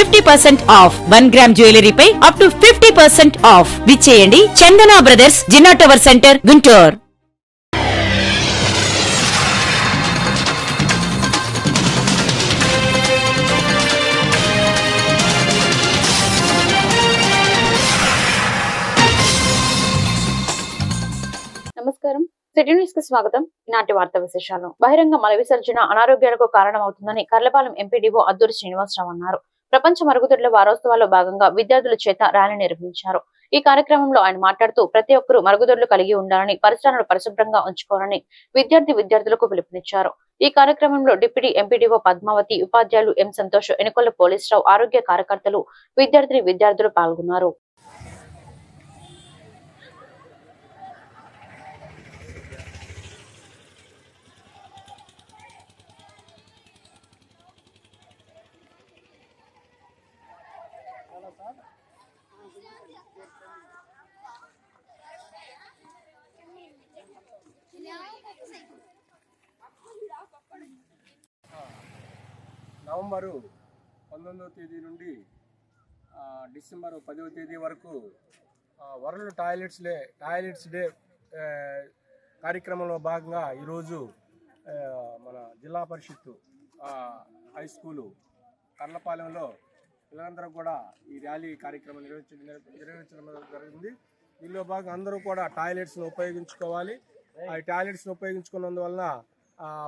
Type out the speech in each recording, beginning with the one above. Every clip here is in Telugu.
fifty percent off one gram jewellery pi up to fifty percent off. విచ్చేయండి. Chandana brothers Jinnah tower centre Guntur. నమస్కారం. సిటీ న్యూస్కి స్వాగతం. ఈనాటి వార్త విశేషాలు. బహిరంగ మల విసర్జన అనారోగ్యాలకు కారణమవుతుందని కర్లపాలెం ఎంపీడీఓ అద్దూరి శ్రీనివాసరావు అన్నారు. ప్రపంచ మరుగుదొడ్ల వారోత్సవాల్లో భాగంగా విద్యార్థుల చేత ర్యాలీ నిర్వహించారు. ఈ కార్యక్రమంలో ఆయన మాట్లాడుతూ ప్రతి ఒక్కరూ మరుగుదొడ్లు కలిగి ఉండాలని పరిసరాలను పరిశుభ్రంగా ఉంచుకోవాలని విద్యార్థి విద్యార్థులకు పిలుపునిచ్చారు. ఈ కార్యక్రమంలో డిప్యూటీ ఎంపీడీఓ పద్మావతి ఉపాధ్యాయులు ఎం సంతోష్ ఎన్నికల పోలీసురావు ఆరోగ్య కార్యకర్తలు విద్యార్థిని విద్యార్థులు పాల్గొన్నారు. నవంబరు పంతొమ్మిదవ తేదీ నుండి డిసెంబర్ పదవ తేదీ వరకు world toilets day toilets day కార్యక్రమంలో భాగంగా ఈరోజు మన జిల్లా పరిషత్తు హై స్కూలు కర్లపాలెంలో పిల్లలందరూ కూడా ఈ ర్యాలీ కార్యక్రమం నిర్వహించడం నిర్వహించడం జరిగింది. దీనిలో భాగంగా అందరూ కూడా టాయిలెట్స్ను ఉపయోగించుకోవాలి. ఆ టాయిలెట్స్ను ఉపయోగించుకున్నందువలన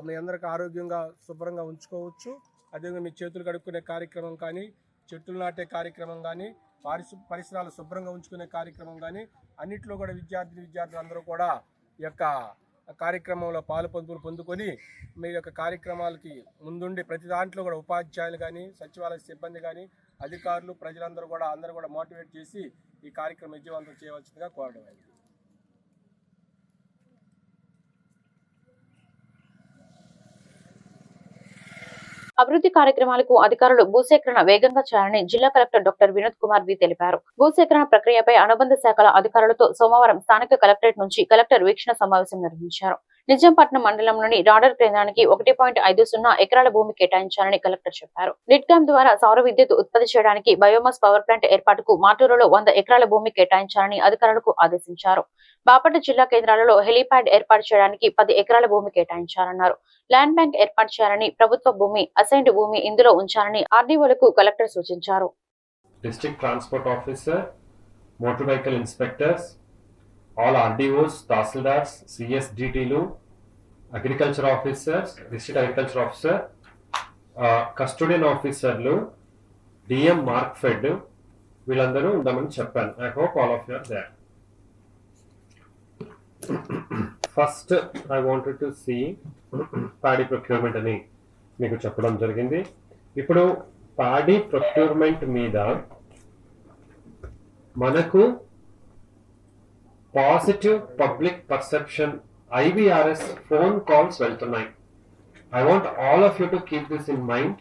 మీ అందరికీ ఆరోగ్యంగా శుభ్రంగా ఉంచుకోవచ్చు. అదేవిధంగా మీ చేతులు కడుక్కునే కార్యక్రమం కానీ చెట్లు నాటే కార్యక్రమం కానీ పరిశు పరిసరాలు శుభ్రంగా ఉంచుకునే కార్యక్రమం కానీ అన్నిట్లో కూడా విద్యార్థి విద్యార్థులు అందరూ కూడా ఈ యొక్క కార్యక్రమంలో పాలు పొందులు పొందుకొని మీ యొక్క కార్యక్రమాలకి ముందుండి ప్రతి దాంట్లో కూడా ఉపాధ్యాయులు కానీ సచివాలయ సిబ్బంది కానీ అధికారులు ప్రజలందరూ కూడా అందరూ కూడా మోటివేట్ చేసి ఈ కార్యక్రమం విజయవంతం చేయవలసిందిగా కోరడం అభివృద్ధి కార్యక్రమాలకు అధికారులు భూసేకరణ వేగంగా చేయాలని జిల్లా collector doctor Vinod Kumar V తెలిపారు. భూసేకరణ ప్రక్రియపై అనుబంధ శాఖల అధికారులతో సోమవారం స్థానిక కలెక్టరేట్ నుంచి కలెక్టర్ వీక్షణ సమావేశం నిర్వహించారు. నిజాంపట్నం మండలంలోని రాడర్ కేంద్రానికి ఒకటి పాయింట్ ఐదు సున్నా ఎకరాల భూమి కేటాయించాలని కలెక్టర్ చెప్పారు. నిట్కామ్ ద్వారా సౌర విద్యుత్ ఉత్పత్తి చేయడానికి బయోమాస్ పవర్ ప్లాంట్ ఏర్పాటుకు మాటూరులో వంద ఎకరాల భూమి కేటాయించాలని అధికారులకు ఆదేశించారు. బాపట్ల జిల్లా కేంద్రాలలో హెలీప్యాడ్ ఏర్పాటు చేయడానికి పది ఎకరాల భూమి కేటాయించాలన్నారు. ల్యాండ్ బ్యాంక్ ఏర్పాటు చేయాలని ప్రభుత్వ భూమి అసైన్డ్ భూమి ఇందులో ఉంచాలని ఆర్డీఓలకు కలెక్టర్ సూచించారు. District transport officer motor vehicle inspectors all RDOs tahsildars సిఎస్డిటీలు agriculture officers district agriculture officer custodian ఆఫీసర్లు డిఎం మార్క్ ఫెడ్ వీళ్ళందరూ ఉందామని చెప్పాను. I hope all of your that first I want to see paddy procurement అని మీకు చెప్పడం జరిగింది. ఇప్పుడు పాడి ప్రొక్యూర్మెంట్ మీద మనకు positive public perception IBRS phone calls వెళ్తున్నాయి. I want all of you to keep this in mind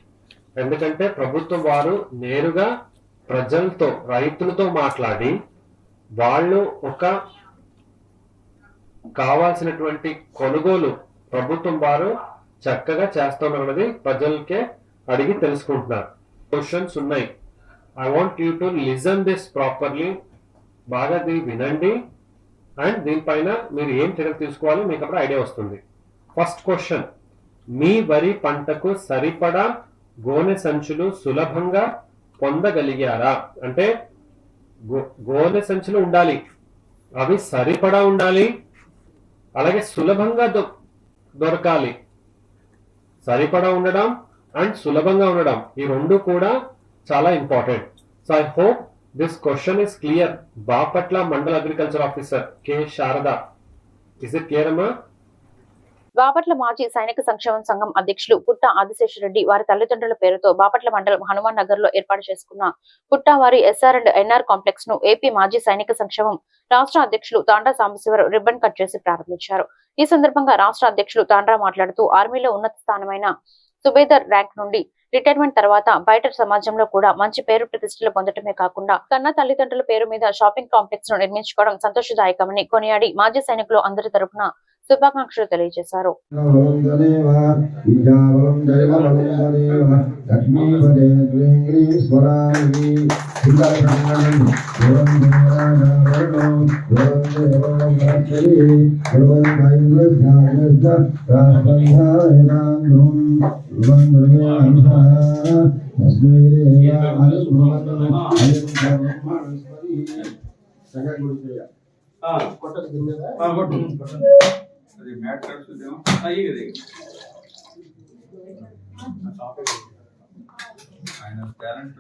ఎందుకంటే ప్రభుత్వం వారు నేరుగా ప్రజలతో రైతులతో మాట్లాడి వాళ్ళు ఒక కావాల్సినటువంటి కొనుగోలు ప్రభుత్వం వారు చక్కగా చేస్తున్నది ప్రజలకే అడిగి తెలుసుకుంటున్నారు. క్వశ్చన్స్ ఉన్నాయి. I want you to listen this properly బాగా వినండి. అండ్ దీనిపైన మీరు ఏం చర్యలు తీసుకోవాలి? మీకు అప్పుడు ఐడియా వస్తుంది. ఫస్ట్ క్వశ్చన్ మీ వరి పంటకు సరిపడా గోనె సంచులు సులభంగా పొందగలిగారా? అంటే గో- గోనె సంచులు ఉండాలి. అవి సరిపడా ఉండాలి. అలాగే సులభంగా దొరకాలి. సరిపడా ఉండడం అండ్ సులభంగా ఉండడం ఈ రెండు కూడా చాలా important so I hope this question is clear Bapatla మండల agriculture officer K Sharada is it clear అమ్మా బాపట్ల మాజీ సైనిక సంక్షేమ సంఘం అధ్యక్షులు పుట్ట ఆదిశేషరెడ్డి వారి తల్లిదండ్రుల పేరుతో బాపట్ల మండలం హనుమాన్ నగర్లో ఏర్పాటు చేసుకున్న పుట్ట వారి ఎస్ఆర్ అండ్ ఎన్ఆర్ కాంప్లెక్స్ను ఏపీ మాజీ సైనిక సంక్షేమం రాష్ట్ర అధ్యక్షులు తాండా సాంబశివరావు రిబ్బన్ కట్ చేసి ప్రారంభించారు. ఈ సందర్భంగా రాష్ట్ర అధ్యక్షులు తాండ్రా మాట్లాడుతూ ఆర్మీలో ఉన్నత స్థానమైన సుబేదర్ ర్యాంక్ నుండి రిటైర్మెంట్ తర్వాత బయట సమాజంలో కూడా మంచి పేరు ప్రతిష్టలు పొందటమే కాకుండా కన్న తల్లిదండ్రుల పేరు మీద షాపింగ్ కాంప్లెక్స్ను నిర్మించుకోవడం సంతోషదాయకమని కొనియాడి మాజీ సైనికులు అందరి తరపున శుభాకాంక్షలు తెలియజేశారు కొట్టదు కింద కొట్టు అది మ్యాట్ కడుతుందేమో అయ్యి కదా ఆయన టాలెంట్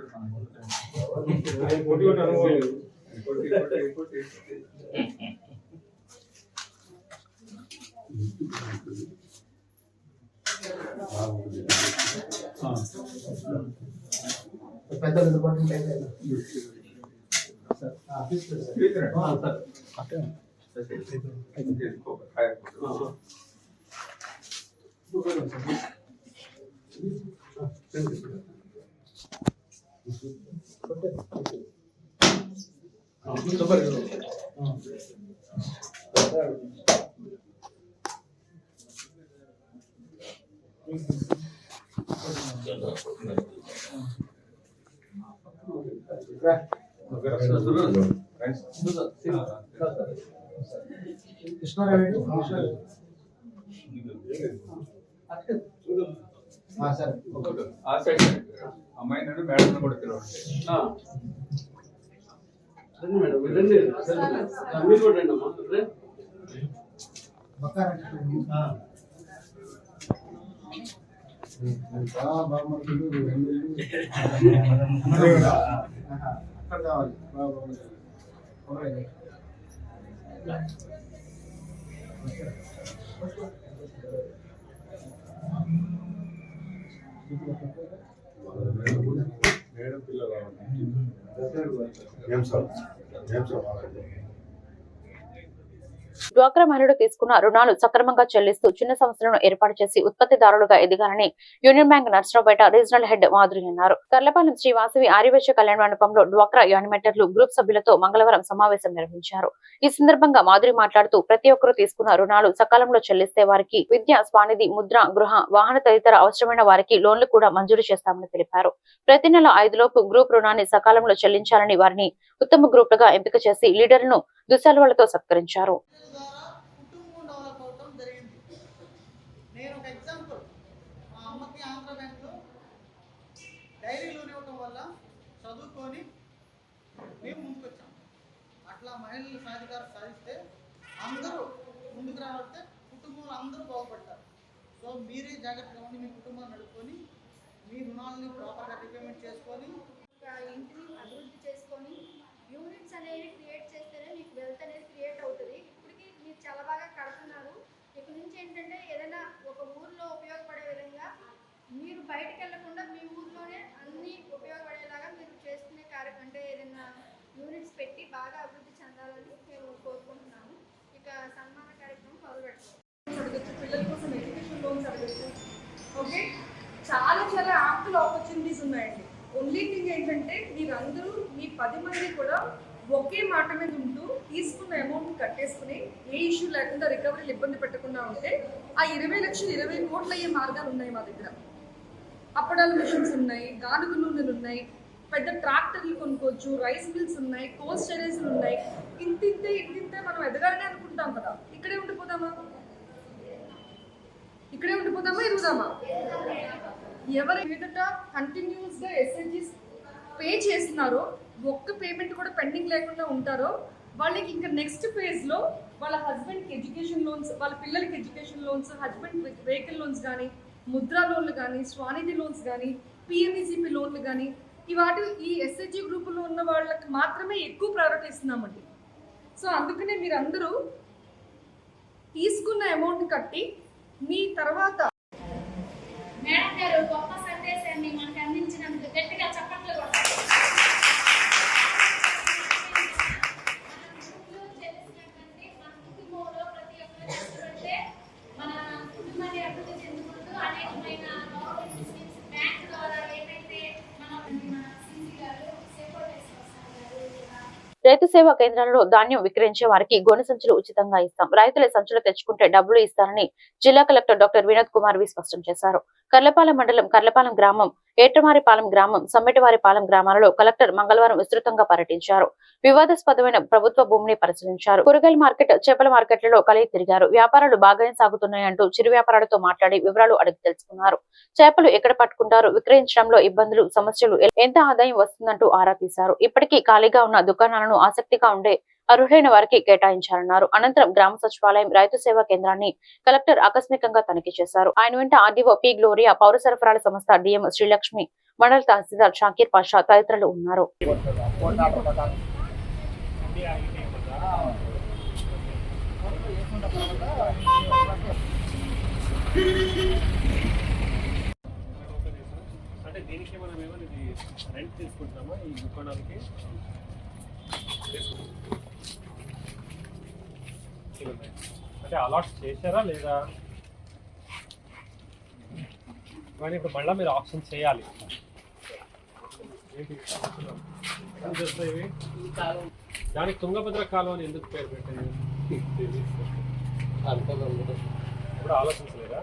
Gracias. కొట్టి కొట్టి కొట్టి పెద్ద నిలబడి కృష్ణారావు సరే ఆ సైడ్ అమ్మాయి నన్ను మేడం కూడా ఏం సార్? ఏం సార్? డ్వాక్రా మహిళలు తీసుకున్న రుణాలు సక్రమంగా చెల్లిస్తూ చిన్న సంస్థలను ఏర్పాటు చేసి ఉత్పత్తిదారులుగా ఎదగాలని union bank Narasaraopet regional head Madhuri అన్నారు. కర్లపాలెం శ్రీ వాసవి ఆర్యవేశ కళ్యాణ మండపంలో డ్వాక్రా యానిమేటర్లు గ్రూప్ సభ్యులతో మంగళవారం సమావేశం నిర్వహించారు. ఈ సందర్భంగా మాధురి మాట్లాడుతూ ప్రతి ఒక్కరూ తీసుకున్న రుణాలు సకాలంలో చెల్లిస్తే వారికి విద్య స్వానిధి ముద్ర గృహ వాహన తదితర అవసరమైన వారికి లోన్లు కూడా మంజూరు చేస్తామని తెలిపారు. ప్రతి నెల ఐదులోపు గ్రూప్ రుణాన్ని సకాలంలో చెల్లించాలని వారిని ఉత్తమ గ్రూపులుగా ఎంపిక చేసి లీడర్లను దుస్సలువలతో సత్కరించారు ద్వారా కుటుంబం డెవలప్ అవటం జరిగింది నేను ఒక ఎగ్జాంపుల్ మా అమ్మకి ఆంధ్ర బ్యాంక్లో డైరీ లోన్ ఇవ్వటం వల్ల చదువుకొని మేము ముందుకు వచ్చాం అట్లా మహిళలు సాధికారం సాధిస్తే అందరూ ముందుకు రావాలంటే కుటుంబంలో అందరూ బాగుపడతారు. సో మీరే జాగ్రత్తగా ఉండి మీ కుటుంబాన్ని నడుపుకొని మీ రుణాలని ప్రాపర్గా రీపేమెంట్ చేసుకొని ఇంటిని అభివృద్ధి చేసుకొని యూనిట్స్ అనేవి క్రియేట్ చేస్తేనే మీకు వెల్త్ అనేది క్రియేట్ అవుతుంది ఇప్పటికి మీరు చాలా బాగా కడుతున్నారు ఇక నుంచి ఏంటంటే ఏదైనా ఒక ఊర్లో ఉపయోగపడే విధంగా మీరు బయటకు వెళ్ళకుండా మీ ఊర్లోనే అన్ని ఉపయోగపడేలాగా మీరు చేసుకునే కార్యక్రమం అంటే ఏదైనా యూనిట్స్ పెట్టి బాగా అభివృద్ధి చెందాలని మేము కోరుకుంటున్నాము ఇక సన్మాన కార్యక్రమం మొదలు పెడతాం అడగచ్చు పిల్లల కోసం ఎడ్యుకేషన్ లోన్స్ అడగచ్చు ఓకే చాలా చాలా యాప్లు ఆపర్చునిటీస్ ఉన్నాయండి ఓన్లీ థింగ్ ఏంటంటే మీరందరూ మీ పది మంది కూడా ఒకే మాట మీద ఉంటూ తీసుకున్న అమౌంట్ కట్టేసుకుని ఏ ఇష్యూ లేకుండా రికవరీలు ఇబ్బంది పెట్టకుండా ఉంటే ఆ ఇరవై లక్షలు ఇరవై కోట్లు అయ్యే మార్గాలు ఉన్నాయి మా దగ్గర? అప్పడాల మిషన్స్ ఉన్నాయి గానుగు నూనెలు ఉన్నాయి పెద్ద ట్రాక్టర్లు కొనుక్కోవచ్చు రైస్ మిల్స్ ఉన్నాయి కోల్ స్టోరేజ్లు ఉన్నాయి. ఇంతింతే ఇంతింతే మనం ఎదగాలని అనుకుంటాం కదా. ఇక్కడే ఉండిపోదామా? ఇక్కడే ఉండిపోదామా ఎదుగుదామా? ఎవరి మీదట కంటిన్యూస్గా ఎస్ఎన్జీస్ పే చేస్తున్నారో ఒక్క పేమెంట్ కూడా పెండింగ్ లేకుండా ఉంటారో వాళ్ళకి ఇంకా నెక్స్ట్ ఫేజ్లో వాళ్ళ హస్బెండ్కి ఎడ్యుకేషన్ లోన్స్ వాళ్ళ పిల్లలకి education loans husband vehicle loans కానీ ముద్రా లోన్లు కానీ స్వానిధి లోన్స్ కానీ పిఎంఈసిపి లోన్లు కానీ ఈ వాటి ఈ ఎస్హెచ్జి గ్రూపులో ఉన్న వాళ్ళకి మాత్రమే ఎక్కువ ప్రయారిటీ ఇస్తున్నామండి. సో అందుకనే మీరందరూ తీసుకున్న అమౌంట్ కట్టి మీ తర్వాత మేడం గారు గొప్ప సందేశాన్ని మనకు అందించినందుకు గట్టిగా చప్పట్లు కొట్టాలి తెలిసినటువంటి మన కుటుంబంలో ప్రతి ఒక్కరు కష్టపడితే మన కుటుంబాన్ని అభివృద్ధి చెందుకుంటూ అనేకమైన గవర్నమెంట్ స్కీమ్స్ బ్యాంక్ ద్వారా ఏమైతే మన మన సీసీ గారు సేపోటేశ్వర గారు ఇలా రైతు సేవా కేంద్రాలలో ధాన్యం విక్రయించే వారికి గోనె సంచులు ఉచితంగా ఇస్తాం. రైతుల సంచులు తెచ్చుకుంటే డబ్బులు ఇస్తారని జిల్లా collector doctor Vinod Kumar V స్పష్టం చేశారు. కర్లపాలెం మండలం కర్లపాలెం గ్రామం ఏటమారిపాలెం గ్రామం సమ్మెటివారిపాలెం గ్రామాలలో కలెక్టర్ మంగళవారం విస్తృతంగా పర్యటించారు. వివాదాస్పదమైన ప్రభుత్వ భూమిని పరిశీలించారు. కూరగాయల మార్కెట్ చేపల మార్కెట్లలో కలిగి తిరిగారు. వ్యాపారాలు బాగానే సాగుతున్నాయంటూ చిరు వ్యాపారాలతో మాట్లాడి వివరాలు అడిగి తెలుసుకున్నారు. చేపలు ఎక్కడ పట్టుకుంటారు? విక్రయించడంలో ఇబ్బందులు సమస్యలు ఎంత ఆదాయం వస్తుందంటూ ఆరా తీశారు. ఇప్పటికీ ఖాళీగా ఉన్న దుకాణాలను ఆసక్తిగా ఉండే అర్హులైన వారికి కేటాయించారన్నారు అనంతరం గ్రామ సచివాలయం రైతు సేవా కేంద్రాన్ని కలెక్టర్ ఆకస్మికంగా తనిఖీ చేశారు. ఆయన వెంట ఆర్డీఓ పి గ్లోరియా పౌర సరఫరాల సంస్థ డిఎం శ్రీలక్ష్మి మండల తహసీల్దార్ షాకీర్ పాషా తదితరులు ఉన్నారు. అంటే దీనికి మనం ఏమైనా ఇది రెంట్ తీసుకుంటామా? ఈ ఉన్నాయి అంటే అలాట్ చేశారా లేదా? కానీ ఇప్పుడు మళ్ళీ మీరు ఆప్షన్ చేయాలి. దానికి తుంగభద్ర కాలం అని ఎందుకు పేరు పెట్టింది ఇప్పుడు ఆలోచించలేదా?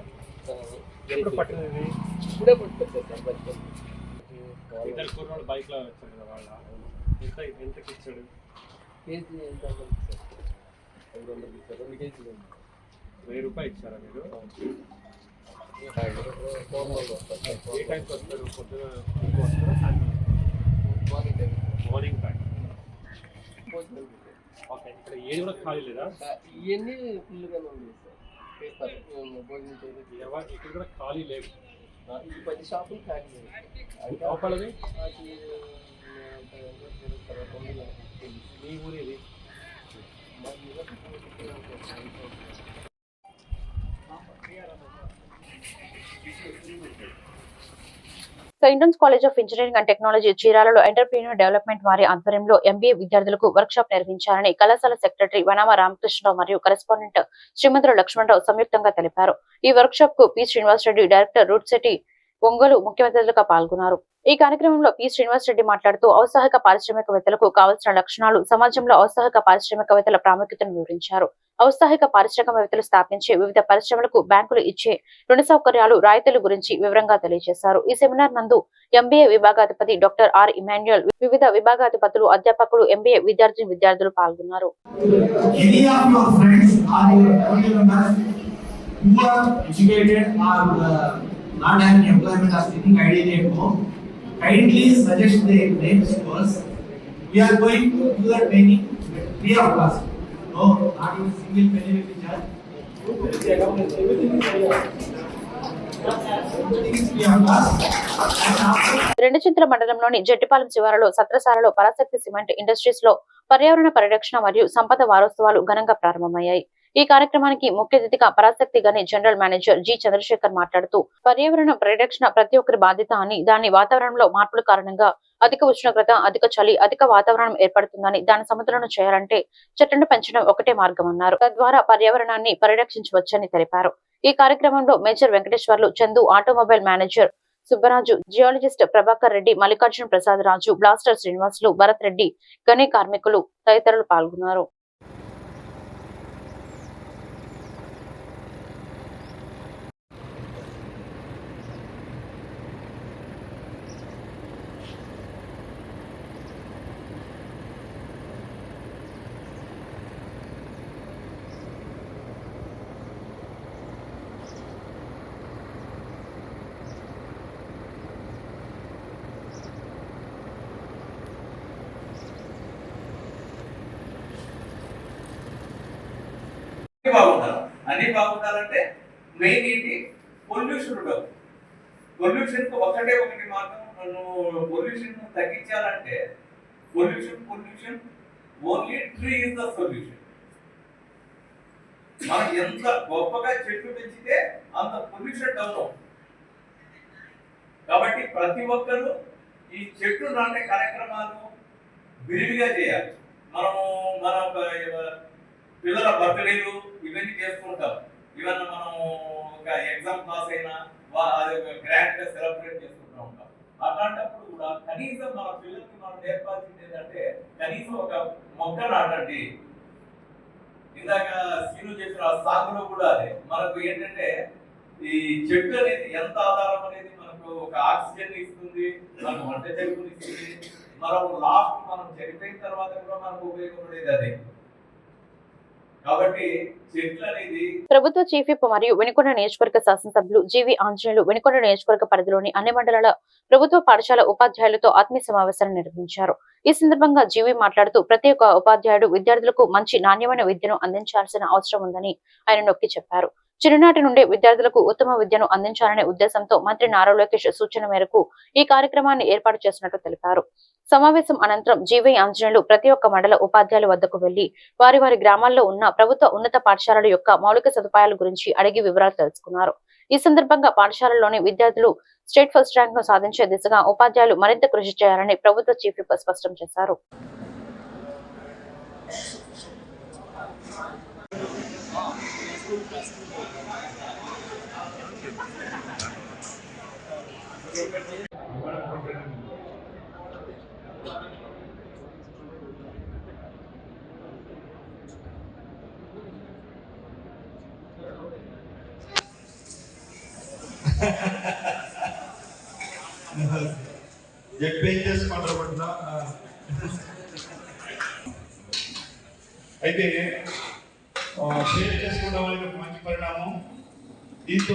ఎప్పుడు పట్టినది? ఇప్పుడే పుట్టుకొచ్చారు ఇద్దరు కుర్రోళ్ళు బైక్లో వచ్చాడు కదా వాళ్ళ. ఎంత ఎంతకి ఇచ్చాడు? వందలు ఇచ్చారు రెండు కేజీలు వెయ్యి రూపాయలు ఇచ్చారా మీరు ఏ టైంకి వస్తారు పొద్దున మార్నింగ్ టైం. మార్నింగ్ ఓకే ఇక్కడ ఏది కూడా ఖాళీ లేదా ఇవన్నీ ఫుల్గానే ఉంది సార్ ఇక్కడ కూడా ఖాళీ లేదు ఈ పది షాపులు ఖాళీ లేవు. లోపలది మీ ఊరి so college of engineering and technology చీరాలలో entrepreneur development వారి ఆధ్వర్యంలో ఎంబీఏ విద్యార్థులకు వర్క్షాప్ నిర్వహించారని కళాశాల సెక్రటరీ వనామ రామకృష్ణరావు మరియు కరెస్పాండెంట్ శ్రీమంతుల లక్ష్మణరావు సంయుక్తంగా తెలిపారు. ఈ వర్క్షాప్కు P Srinivas Reddy director root city Ongole ముఖ్య అతిథులుగా పాల్గొన్నారు. ఈ కార్యక్రమంలో పి శ్రీనివాస్ రెడ్డి మాట్లాడుతూ ఔత్సాహిక పారిశ్రామికవేత్తలకు కావాల్సిన లక్షణాలు సమాజంలో ఔత్సాహిక పారిశ్రామికవేత్తల ప్రాముఖ్యతను వివరించారు. ఔత్సాహిక వ్యవస్థలు స్థాపించే వివిధ పరిశ్రమలకు బ్యాంకులు ఇచ్చే రుణ సౌకర్యాలు రాయితీల గురించి వివరంగా తెలియజేశారు. ఈ సెమినార్ నందు ఎంబీఏ విభాగాధిపతి డాక్టర్ ఆర్ ఇమాన్యుయల్ వివిధ విభాగాధిపతులు అధ్యాపకులు ఎంబీఏ విద్యార్థి విద్యార్థులు పాల్గొన్నారు. We are going to do the training free of cost. రెండు చిత్ర మండలంలోని జట్టిపాలెం శివారులో సత్రసాలలో పరాశక్తి సిమెంట్ ఇండస్ట్రీస్లో పర్యావరణ పరిరక్షణ మరియు సంపద వారోత్సవాలు ఘనంగా ప్రారంభమయ్యాయి. ఈ కార్యక్రమానికి ముఖ్య అతిథిగా పరాశక్తి గని జనరల్ మేనేజర్ జి చంద్రశేఖర్ మాట్లాడుతూ పర్యావరణ పరిరక్షణ ప్రతి ఒక్కరి బాధ్యత అని దాని వాతావరణంలో మార్పుల కారణంగా అధిక ఉష్ణోగ్రత అధిక చలి అధిక వాతావరణం ఏర్పడుతుందని దాని సమతులను చేయాలంటే చెట్లను పెంచడం ఒకటే మార్గం అన్నారు తద్వారా పర్యావరణాన్ని పరిరక్షించవచ్చని తెలిపారు. ఈ కార్యక్రమంలో major Venkateswarlu Chandu automobile manager Subbaraju geologist Prabhakar Reddy Mallikarjuna Prasad Raju blaster Srinivasulu Bharat Reddy గని కార్మికులు తదితరులు పాల్గొన్నారు. బాగుండాలి అన్ని బాగుండాలంటే మెయిన్ ఏంటి? పొల్యూషన్ ఉండదు. పొల్యూషన్కు ఒకటే ఒకటి మార్గం నువ్వు పొల్యూషన్ తగ్గించాలంటే pollution pollution only tree is the solution మనం ఎంత గొప్పగా చెట్లు పెంచితే అంత పొల్యూషన్ డౌన్ అవుతుంది. కాబట్టి ప్రతి ఒక్కరూ ఈ చెట్లు నాటే కార్యక్రమాలు విరివిగా చేయాలి. మనము మన పిల్లల బర్త్డేలు ఇవన్నీ చేసుకుంటాం. ఇవన్నీ మనం ఒక ఎగ్జామ్ పాస్ అయినా అది ఒక గ్రాండ్గా సెలబ్రేట్ చేసుకుంటూ ఉంటాం. అట్లాంటప్పుడు కూడా కనీసం మన పిల్లలకి మనం నేర్పాల్సింది ఏంటంటే కనీసం ఒక మొక్క నాటండి. ఇందాక సీను చేసిన ఆ సాగులో కూడా అదే. మనకు ఏంటంటే ఈ చెట్టు అనేది ఎంత ఆధారం అనేది మనకు ఒక ఆక్సిజన్ ఇస్తుంది మనకు వంట చెరుకుని ఇస్తుంది. మనం లాస్ట్ మనం చనిపోయిన తర్వాత కూడా మనకు ఉపయోగపడేది అదే. ప్రభుత్వ చీఫ్ విప్ మరియు వెనుకొండ నియోజకవర్గ శాసనసభ్యులు జీవి ఆంజనేయులు వెనుకొండ నియోజకవర్గ పరిధిలోని అన్ని మండలాల ప్రభుత్వ పాఠశాల ఉపాధ్యాయులతో ఆత్మీయ సమావేశాన్ని నిర్వహించారు. ఈ సందర్భంగా జీవి మాట్లాడుతూ ప్రతి ఒక్క ఉపాధ్యాయుడు విద్యార్థులకు మంచి నాణ్యమైన విద్యను అందించాల్సిన అవసరం ఉందని ఆయన నొక్కి చెప్పారు. చిరునాటి నుండి విద్యార్థులకు ఉత్తమ విద్యను అందించాలనే ఉద్దేశంతో మంత్రి నారా లోకేష్ సూచన మేరకు ఈ కార్యక్రమాన్ని ఏర్పాటు చేసినట్టు తెలిపారు. సమావేశం అనంతరం జీవై ఆంజనేయులు ప్రతి ఒక్క మండల ఉపాధ్యాయుల వద్దకు వెళ్ళి వారి వారి గ్రామాల్లో ఉన్న ప్రభుత్వ ఉన్నత పాఠశాలల యొక్క మౌలిక సదుపాయాల గురించి అడిగి వివరాలు తెలుసుకున్నారు. ఈ సందర్భంగా పాఠశాలలోని విద్యార్థులు స్టేట్ ఫస్ట్ ర్యాంక్ను సాధించే దిశగా ఉపాధ్యాయులు మరింత కృషి చేయాలని ప్రభుత్వ చీఫ్ విప్ స్పష్టం చేశారు. చెప్పేం చేసుకుంటారు అయితే షేర్ చేసుకోవడం అనేది ఒక మంచి పరిణామం. దీంతో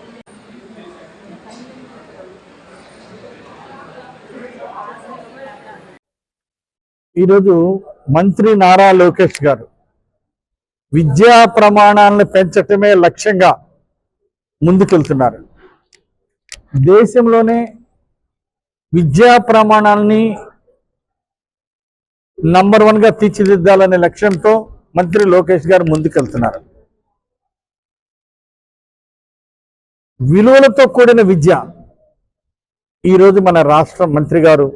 ఈరోజు మంత్రి నారా లోకేష్ గారు విద్యా ప్రమాణాలను పెంచటమే లక్ష్యంగా ముందుకెళ్తున్నారు. దేశంలోనే విద్యా ప్రమాణాలని నంబర్ వన్గా తీర్చిదిద్దాలనే లక్ష్యంతో మంత్రి లోకేష్ గారు ముందుకెళ్తున్నారు. విలువలతో కూడిన విద్య ఈరోజు మన రాష్ట్ర మంత్రి గారు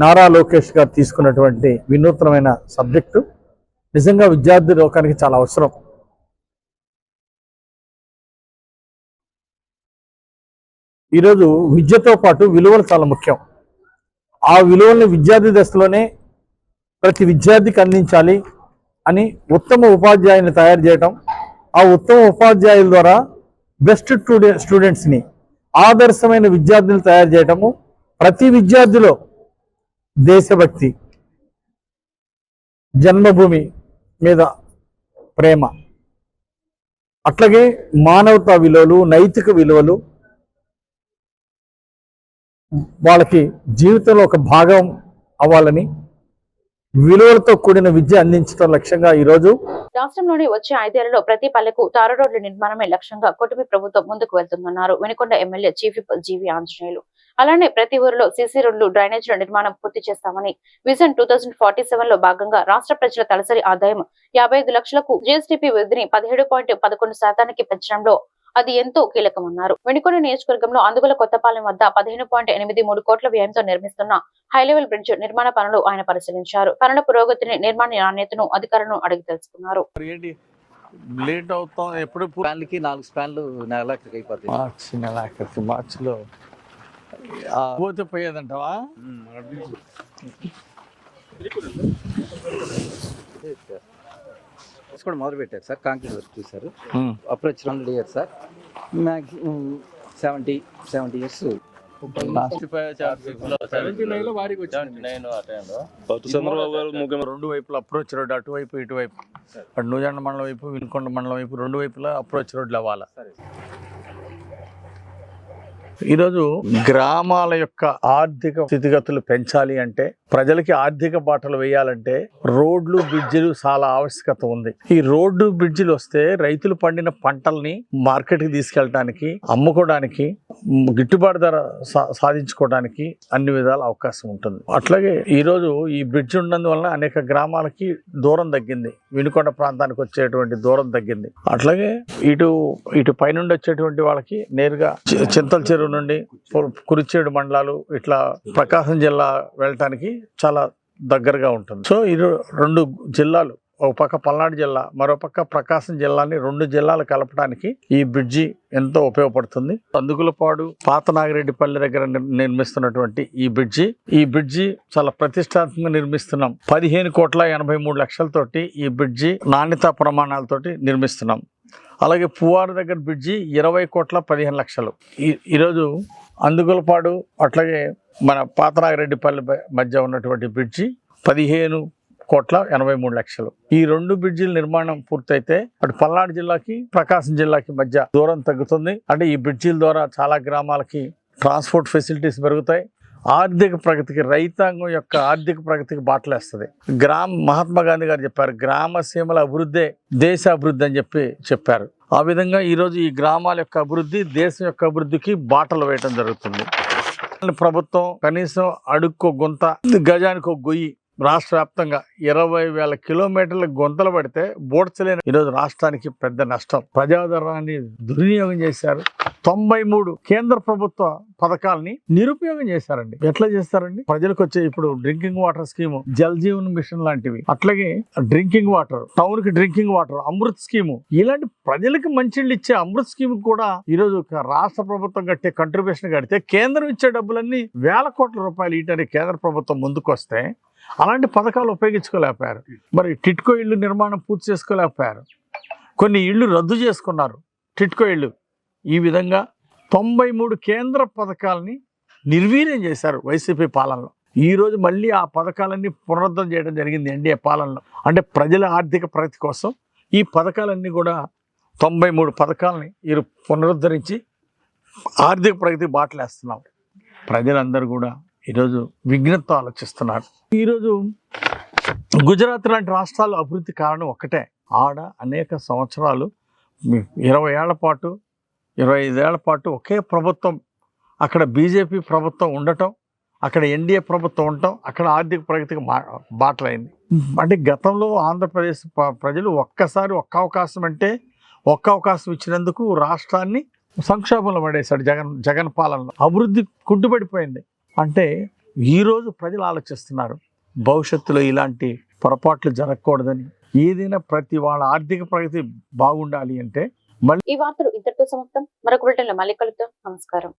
నారా లోకేష్ గారు తీసుకున్నటువంటి వినూత్నమైన సబ్జెక్టు. నిజంగా విద్యార్థి లోకానికి చాలా అవసరం. ఈరోజు విద్యతో పాటు విలువలు చాలా ముఖ్యం. ఆ విలువల్ని విద్యార్థి దశలోనే ప్రతి విద్యార్థికి అందించాలి అని ఉత్తమ ఉపాధ్యాయుని తయారు చేయటం ఆ ఉత్తమ ఉపాధ్యాయుల ద్వారా బెస్ట్ స్టూడెంట్ స్టూడెంట్స్ని ఆదర్శమైన విద్యార్థులు తయారు చేయటము ప్రతి విద్యార్థిలో దేశభక్తి జన్మభూమి మీద ప్రేమ. అట్లాగే మానవతా విలువలు నైతిక విలువలు వాళ్ళకి జీవితంలో ఒక భాగం అవ్వాలని విలువలతో కూడిన విద్య అందించడం లక్ష్యంగా ఈరోజు రాష్ట్రంలోని వచ్చే ఐదేళ్ళలో ప్రతి పల్లెకు తారు రోడ్ల నిర్మాణమే లక్ష్యంగా కుటుంబ ప్రభుత్వం ముందుకు వెళ్తుందన్నారు. Vinukonda MLA chief GV Anjaneyulu. అలానే ప్రతి ఊరిలో సీసీ రోడ్లు డ్రైనేజీల నిర్మాణం పూర్తి చేస్తామని విజన్ టూ థౌసండ్ ఫార్టీ సెవెన్లో భాగంగా రాష్ట్ర ప్రజల తలసరి ఆదాయం యాభై ఐదు లక్షలకు జీఎస్టీపీ వృద్ధిని పదిహేడు పాయింట్ పదకొండు శాతానికి పెంచడంలో అది ఎంతో కీలకమన్నారు. వెనుకొండ నియోజకవర్గంలో అందుగుల కొత్తపాలెం వద్ద పదిహేను పాయింట్ ఎనిమిది మూడు కోట్ల వ్యయంతో నిర్మిస్తున్న హై లెవెల్ బ్రిడ్జ్ నిర్మాణ పనులు ఆయన పరిశీలించారు. పనుల పురోగతిని నిర్మాణ నాణ్యతను అధికారులను అడిగి తెలుసుకున్నారు. లేట్ అవుతాం ఎప్పుడు స్పాన్లకి నాలుగు స్పాన్లు నెలకి అయిపోతాయి. మార్చి నెలాఖరికి మార్చిలో పోతే పోయేదంటావా? కూడా మొదలు పెట్టారు సార్ కాంక్రీట్ వర్క్ చూసారు. Approach hundred years sir. Maximum seventy seventy years Chandrababu garu ముఖ్యమంత్రి రెండు వైపులా అప్రోచ్ రోడ్ అటువైపు ఇటువైపు. అటు నూజెండ మండలం వైపు వినుకొండ మండలం వైపు రెండు వైపులా అప్రోచ్ రోడ్లు అవ్వాలి? ఈరోజు గ్రామాల యొక్క ఆర్థిక స్థితిగతులు పెంచాలి అంటే ప్రజలకి ఆర్థిక బాటలు వేయాలంటే రోడ్లు బ్రిడ్జిలు చాలా ఆవశ్యకత ఉంది. ఈ రోడ్డు బ్రిడ్జిలు వస్తే రైతులు పండిన పంటల్ని మార్కెట్కి తీసుకెళ్ళడానికి అమ్ముకోవడానికి గిట్టుబాటు ధర సా- సాధించుకోవడానికి అన్ని విధాల అవకాశం ఉంటుంది. అట్లాగే ఈరోజు ఈ బ్రిడ్జ్ ఉన్నందువలన అనేక గ్రామాలకి దూరం తగ్గింది. వినుకొండ ప్రాంతానికి వచ్చేటువంటి దూరం తగ్గింది. అట్లాగే ఇటు ఇటు పైనుండి వచ్చేటువంటి వాళ్ళకి నేరుగా చింతల చెరువు నుండి కురిచేడు మండలాలు ఇట్లా ప్రకాశం జిల్లా వెళ్ళటానికి చాలా దగ్గరగా ఉంటుంది. సో ఇది రెండు జిల్లాలు ఒక పక్క పల్నాడు జిల్లా మరో పక్క ప్రకాశం జిల్లాని రెండు జిల్లాలు కలపడానికి ఈ బ్రిడ్జి ఎంతో ఉపయోగపడుతుంది. అందుకులపాడు పాత నాగిరెడ్డిపల్లి దగ్గర నిర్మిస్తున్నటువంటి ఈ బ్రిడ్జి ఈ బ్రిడ్జి చాలా ప్రతిష్టాత్మకంగా నిర్మిస్తున్నాం. పదిహేను కోట్ల ఎనభై మూడు లక్షలతోటి ఈ బ్రిడ్జి నాణ్యతా ప్రమాణాలతోటి నిర్మిస్తున్నాం. అలాగే పువ్వారు దగ్గర బ్రిడ్జి ఇరవై కోట్ల పదిహేను లక్షలు. ఈ ఈరోజు అందుగులపాడు అట్లాగే మన పాతనాగిరెడ్డిపల్లి మధ్య ఉన్నటువంటి బ్రిడ్జి పదిహేను కోట్ల ఎనభై మూడు లక్షలు. ఈ రెండు బ్రిడ్జిల నిర్మాణం పూర్తయితే అటు పల్నాడు జిల్లాకి ప్రకాశం జిల్లాకి మధ్య దూరం తగ్గుతుంది. అంటే ఈ బ్రిడ్జిల ద్వారా చాలా గ్రామాలకి ట్రాన్స్పోర్ట్ ఫెసిలిటీస్ పెరుగుతాయి. ఆర్థిక ప్రగతికి రైతాంగం యొక్క ఆర్థిక ప్రగతికి బాటలేస్తుంది. గ్రామ మహాత్మా గాంధీ గారు చెప్పారు గ్రామ సీమల అభివృద్ధే దేశ అభివృద్ధి అని చెప్పి చెప్పారు. ఆ విధంగా ఈరోజు ఈ గ్రామాల యొక్క అభివృద్ధి దేశం యొక్క అభివృద్ధికి బాటలు వేయటం జరుగుతుంది. ప్రభుత్వం కనీసం అడుక్కో గుంత గజానికి ఒక గొయ్యి రాష్ట్ర వ్యాప్తంగా ఇరవై వేల కిలోమీటర్ల గుంతలు పడితే బోడ్చలేని ఈరోజు రాష్ట్రానికి పెద్ద నష్టం. ప్రజాధనాన్ని దుర్వినియోగం చేశారు. తొంభై మూడు కేంద్ర ప్రభుత్వ పథకాలని నిరుపయోగం చేశారండి. ఎట్లా చేస్తారండి? ప్రజలకు వచ్చే ఇప్పుడు drinking water scheme Jal Jeevan mission లాంటివి అట్లాగే డ్రింకింగ్ వాటర్ టౌన్కి డ్రింకింగ్ వాటర్ అమృత్ స్కీము. ఇలాంటి ప్రజలకు మంచిళ్ళు ఇచ్చే అమృత్ స్కీమ్ కూడా ఈరోజు ఒక రాష్ట్ర ప్రభుత్వం కట్టే కంట్రిబ్యూషన్ కడితే కేంద్రం ఇచ్చే డబ్బులన్నీ వేల కోట్ల రూపాయలు ఇయటానికి కేంద్ర ప్రభుత్వం ముందుకొస్తే అలాంటి పథకాలు ఉపయోగించుకోలేకపోయారు. మరి టిట్కో ఇళ్ళు నిర్మాణం పూర్తి చేసుకోలేకపోయారు. కొన్ని ఇళ్ళు రద్దు చేసుకున్నారు. టిట్కో ఇళ్ళు ఈ విధంగా తొంభై మూడు కేంద్ర పథకాలని నిర్వీర్యం చేశారు వైసీపీ పాలనలో. ఈ రోజు మళ్ళీ ఆ పథకాలన్నీ పునరుద్ధరణ చేయడం జరిగింది ఎన్డీఏ పాలనలో. అంటే ప్రజల ఆర్థిక ప్రగతి కోసం ఈ పథకాలన్నీ కూడా తొంభై మూడు పథకాలని వీరు పునరుద్ధరించి ఆర్థిక ప్రగతి బాటలేస్తున్నాం. ప్రజలందరూ కూడా ఈరోజు విఘ్నతతో ఆలోచిస్తున్నారు. ఈరోజు గుజరాత్ లాంటి రాష్ట్రాలు అభివృద్ధి కారణం ఒక్కటే. ఆడ అనేక సంవత్సరాలు ఇరవై ఏళ్ళ పాటు ఇరవై ఐదేళ్ళ పాటు ఒకే ప్రభుత్వం అక్కడ బీజేపీ ప్రభుత్వం ఉండటం అక్కడ ఎన్డీఏ ప్రభుత్వం ఉండటం అక్కడ ఆర్థిక ప్రగతికి మా బాటలైంది. అంటే గతంలో ఆంధ్రప్రదేశ్ ప్రజలు ఒక్కసారి ఒక్క అవకాశం అంటే ఒక్క అవకాశం ఇచ్చినందుకు రాష్ట్రాన్ని సంక్షోభంలో పడేశాడు జగన్ జగన్ పాలనలో. అభివృద్ధి కుంటుపడిపోయింది. అంటే ఈరోజు ప్రజలు ఆలోచిస్తున్నారు భవిష్యత్తులో ఇలాంటి పొరపాట్లు జరగకూడదని. ఏదైనా ప్రతి వాళ్ళ ఆర్థిక ప్రగతి బాగుండాలి అంటే మళ్ళీ ఈ వార్తలు ఇంతటితో సమాప్తం. మరొక బులెటిన్లో మళ్ళీ కలుద్దాం. నమస్కారం.